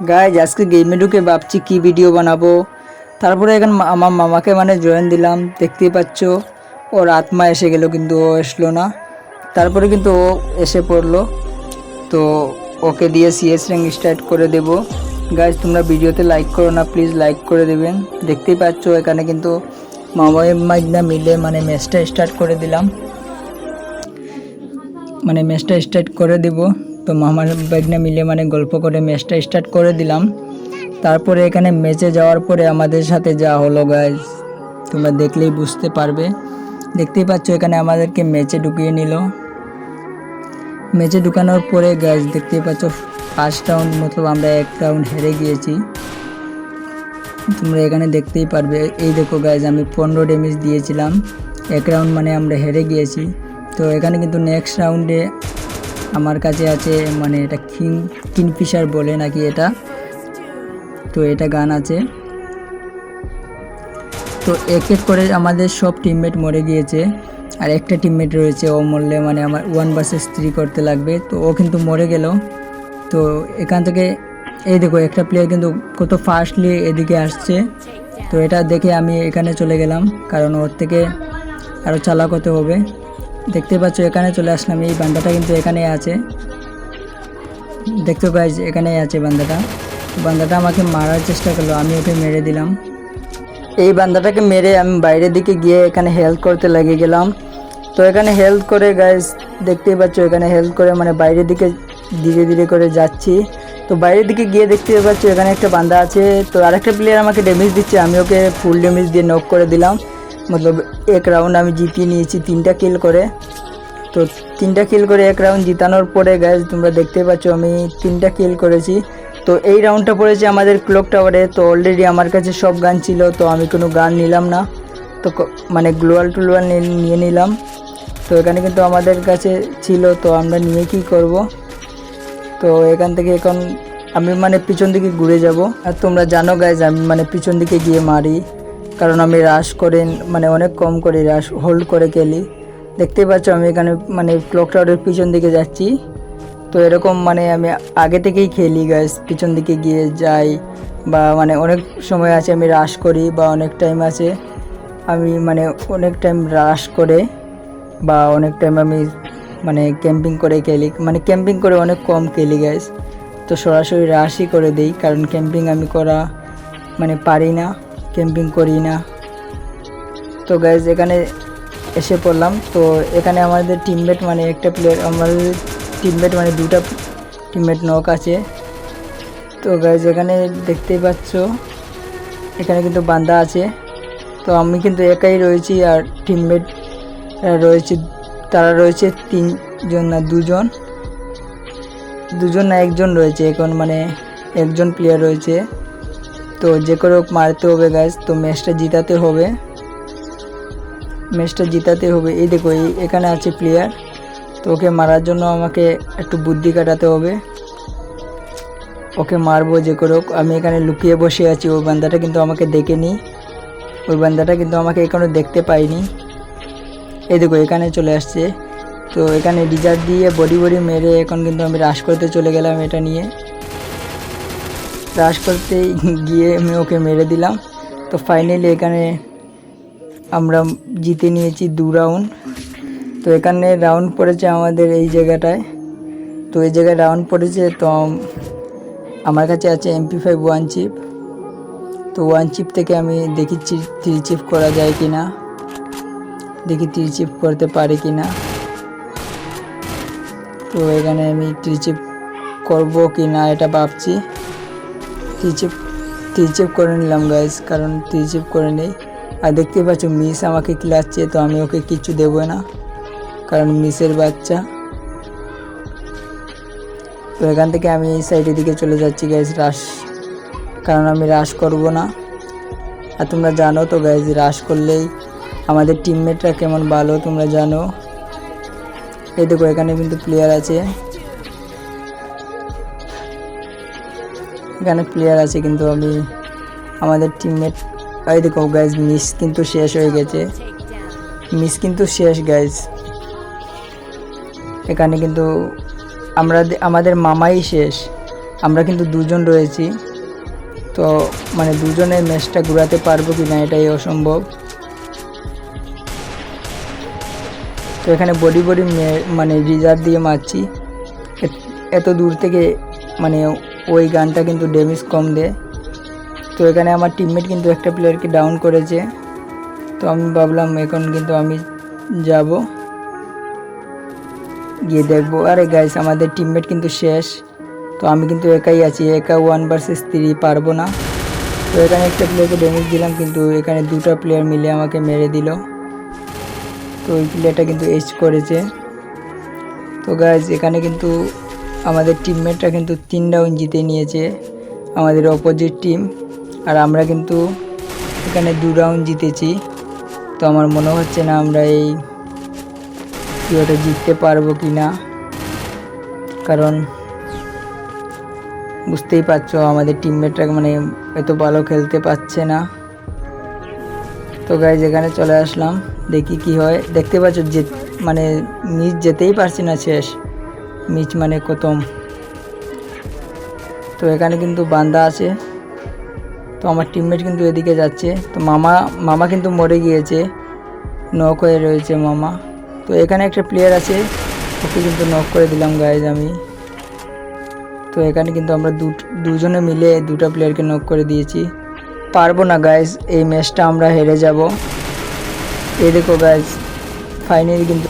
Guys আজকে গেমে ঢুকে ভাবছি কি ভিডিও বানাবো। তারপরে এখন আমার মামাকে মানে জয়েন দিলাম, দেখতেই পাচ্ছ। ওর আত্মা এসে গেল, কিন্তু ও এসলো না। তারপরে কিন্তু ও এসে পড়ল। তো ওকে দিয়ে সিএস র্যাঙ্ক স্টার্ট করে দেব। গাইজ তোমরা ভিডিওতে লাইক করো না প্লিজ লাইক করে দেবেন। দেখতেই পাচ্ছ, এখানে কিন্তু মামাই মাইনা মিলে মানে ম্যাচটা স্টার্ট করে দিলাম। মানে ম্যাচটা স্টার্ট করে দেব। তো মামার ব্যাগনা মিলে মানে গল্প করে ম্যাচটা স্টার্ট করে দিলাম। তারপরে এখানে ম্যাচে যাওয়ার পরে আমাদের সাথে যা হলো গাইজ তোমরা দেখলেই বুঝতে পারবে। দেখতেই পাচ্ছ এখানে আমাদেরকে ম্যাচে ঢুকিয়ে নিল। ম্যাচে ঢুকানোর পরে গাইজ দেখতেই পাচ্ছ ফার্স্ট রাউন্ড মতলব আমরা এক রাউন্ড হেরে গিয়েছি। তোমরা এখানে দেখতেই পারবে। এই দেখো গাইজ আমি পনেরো ড্যামেজ দিয়েছিলাম। এক রাউন্ড মানে আমরা হেরে গিয়েছি। তো এখানে কিন্তু নেক্সট রাউন্ডে আমার কাছে আছে মানে এটা কিং, কিংফিশার বলে নাকি এটা? তো এটা গান আছে। তো এক এক করে আমাদের সব টিমমেট মরে গিয়েছে। আর একটা টিমমেট রয়েছে, ও মরলে মানে আমার ওয়ান ভার্সেস থ্রি করতে লাগবে। তো ও কিন্তু মরে গেল। তো এখান থেকে, এই দেখো, একটা প্লেয়ার কিন্তু কত ফাস্টলি এদিকে আসছে। তো এটা দেখে আমি এখানে চলে গেলাম, কারণ ওর থেকে আরও চালাক হতে হবে। দেখতে পাচ্ছ, এখানে চলে আসলাম। এই বান্দাটা কিন্তু এখানে আছে। দেখতে গাইজ এখানেই আছে বান্দাটা। বান্দাটা আমাকে মারার চেষ্টা করল, আমি ওকে মেরে দিলাম। এই বান্দাটাকে মেরে আমি বাইরের দিকে গিয়ে এখানে হেল্প করতে লেগে গেলাম। তো এখানে হেল্প করে গাইজ দেখতেই পাচ্ছ, এখানে হেল্প করে মানে বাইরের দিকে ধীরে ধীরে করে যাচ্ছি। তো বাইরের দিকে গিয়ে দেখতে পাচ্ছ, এখানে একটা বান্দা আছে। তো আরেকটা প্লেয়ার আমাকে ড্যামেজ দিচ্ছে, আমি ওকে ফুল ড্যামেজ দিয়ে নক করে দিলাম। মতলব এক রাউন্ড আমি জিতিয়ে নিয়েছি, তিনটা কিল করে। তো তিনটা কিল করে এক রাউন্ড জিতানোর পরে গ্যাস তোমরা দেখতে পাচ্ছ আমি তিনটা কিল করেছি। তো এই রাউন্ডটা পড়েছে আমাদের ক্লক টাওয়ারে তো অলরেডি আমার কাছে সব গান ছিল, তো আমি কোনো গান নিলাম না। তো মানে গ্লোয়াল টুলোয়াল নিয়ে নিলাম। তো এখানে কিন্তু আমাদের কাছে ছিল, তো আমরা নিয়ে কি করব? তো এখান থেকে এখন আমি মানে পিছন দিকে ঘুরে যাব। আর তোমরা জানো গাইজ আমি মানে পিছন দিকে গিয়ে মারি। কারণ আমি রাশ করে মানে অনেক কম করে রাশ হোল্ড করে খেলি দেখতেই পাচ্ছ আমি এখানে মানে ক্লক টাওয়ারের পিছন দিকে যাচ্ছি। তো এরকম মানে আমি আগে থেকেই খেলি গাইজ পিছন দিকে গিয়ে যাই। বা মানে অনেক সময় আছে আমি রাশ করি, বা অনেক টাইম আছে আমি মানে অনেক টাইম রাশ করে, বা অনেক টাইম আমি মানে ক্যাম্পিং করে খেলি। মানে ক্যাম্পিং করে অনেক কম খেলি গাইজ তো সরাসরি রাশই করে দিই, কারণ ক্যাম্পিং আমি করা মানে পারি না। ক্যাম্পিং করি না। তো গাইজ এখানে এসে পড়লাম। তো এখানে আমাদের টিমমেট মানে একটা প্লেয়ার আমাদের টিমমেট মানে দুটা টিমমেট নক আছে। তো গাইজ এখানে দেখতেই পাচ্ছ, এখানে কিন্তু বান্দা আছে। তো আমি কিন্তু একাই রয়েছি আর টিমমেট রয়েছে, তারা রয়েছে তিনজন না দুজন। দুজন না একজন রয়েছে, এখন মানে একজন প্লেয়ার রয়েছে। তো যে করে হোক মারতে হবে গাইজ তো ম্যাচটা জিতাতে হবে। ম্যাচটা জিতাতে হবে। এই দেখো, এই এখানে আছে প্লেয়ার তো ওকে মারার জন্য আমাকে একটু বুদ্ধি কাটাতে হবে। ওকে মারবো যে করে হোক আমি এখানে লুকিয়ে বসে আছি। ওই বান্দাটা কিন্তু আমাকে দেখেনি। ওই বান্দাটা কিন্তু আমাকে এখনও দেখতে পাইনি। এই দেখো, এখানে চলে আসছে। তো এখানে রিজার্ভ দিয়ে বডি বডি মেরে এখন কিন্তু আমি রাশ করতে চলে গেলাম এটা নিয়ে। রাশ করতে গিয়ে আমি ওকে মেরে দিলাম। তো ফাইনালি এখানে আমরা জিতে নিয়েছি দু রাউন্ড তো এখানে রাউন্ড পড়েছে আমাদের এই জায়গাটায়। তো এই জায়গায় রাউন্ড পড়েছে, তো আমার কাছে আছে এমপি ফাইভ ওয়ান চিপ তো ওয়ান চিপ থেকে আমি দেখি থ্রি চিপ করা যায় কি না দেখি থ্রি চিপ করতে পারি কি না তো এখানে আমি থ্রি চিপ করব কি না এটা ভাবছি। থ্রি চিপ থ্রি চিপ করে নিলাম গাইজ কারণ থ্রি চিপ করে নেই। আর দেখতেই পাচ্ছ মিস আমাকে কিলাচ্ছে তো আমি ওকে কিচ্ছু দেবো না, কারণ মিসের বাচ্চা। তো এখান থেকে আমি এই সাইডের দিকে চলে যাচ্ছি গাইজ রাশ কারণ আমি রাশ করব না। আর তোমরা জানো তো গাইজ রাশ করলেই আমাদের টিমমেটরা কেমন ভালো, তোমরা জানো। এই দেখো, এখানে কিন্তু প্লেয়ার আছে। এখানে প্লেয়ার আছে, কিন্তু আমি আমাদের টিমমেট এই দেখো গাইজ মিস কিন্তু শেষ হয়ে গেছে। মিস কিন্তু শেষ গাইজ এখানে কিন্তু আমরা আমাদের মামাই শেষ। আমরা কিন্তু দুজন রয়েছি। তো মানে দুজনের ম্যাচটা ঘুরাতে পারব কি না এটাই অসম্ভব। তো এখানে বডি বডি মানে রিজার্ভ দিয়ে মারছি। এত দূর থেকে মানে ওই গানটা কিন্তু ড্যামেজ কম দেয় তো এখানে আমার টিমমেট কিন্তু একটা প্লেয়ারকে ডাউন করেছে। তো আমি ভাবলাম, এখন কিন্তু আমি যাব। গিয়ে দেখব। আরে গাইস আমাদের টিমমেট কিন্তু শেষ। তো আমি কিন্তু একাই আছি। একা ওয়ান ভার্সেস থ্রি পারব না। তো এখানে একটা প্লেয়ারকে ড্যামেজ দিলাম, কিন্তু এখানে দুটো প্লেয়ার মিলে আমাকে মেরে দিল। তো ওই প্লেয়ারটা কিন্তু এজ করেছে। তো গাইজ এখানে কিন্তু আমাদের টিমমেটরা কিন্তু তিন রাউন্ড জিতে নিয়েছে, আমাদের অপোজিট টিম আর আমরা কিন্তু এখানে দু রাউন্ড জিতেছি। তো আমার মনে হচ্ছে না আমরা এই ভিডিওটা জিততে পারব কি না কারণ বুঝতেই পারছ, আমাদের টিমমেটরা মানে এত ভালো খেলতে পারছে না। তো গাইজ এখানে চলে আসলাম, দেখি কি হয়। দেখতে পাচ্ছ যে মানে মিচ যেতেই পারছি না শেষ। মিচ মানে কতম। তো এখানে কিন্তু বান্দা আছে। তো আমার টিমমেট কিন্তু এদিকে যাচ্ছে। তো মামা মামা কিন্তু মরে গিয়েছে। নক হয়ে রয়েছে মামা। তো এখানে একটা প্লেয়ার আছে। ওকে কিন্তু নক করে দিলাম গাইজ আমি। তো এখানে কিন্তু আমরা দুজনে মিলে দুটো প্লেয়ারকে নক করে দিয়েছি। পারব না গাইজ এই ম্যাচটা আমরা হেরে যাব। এই দেখো গাইজ ফাইনালি কিন্তু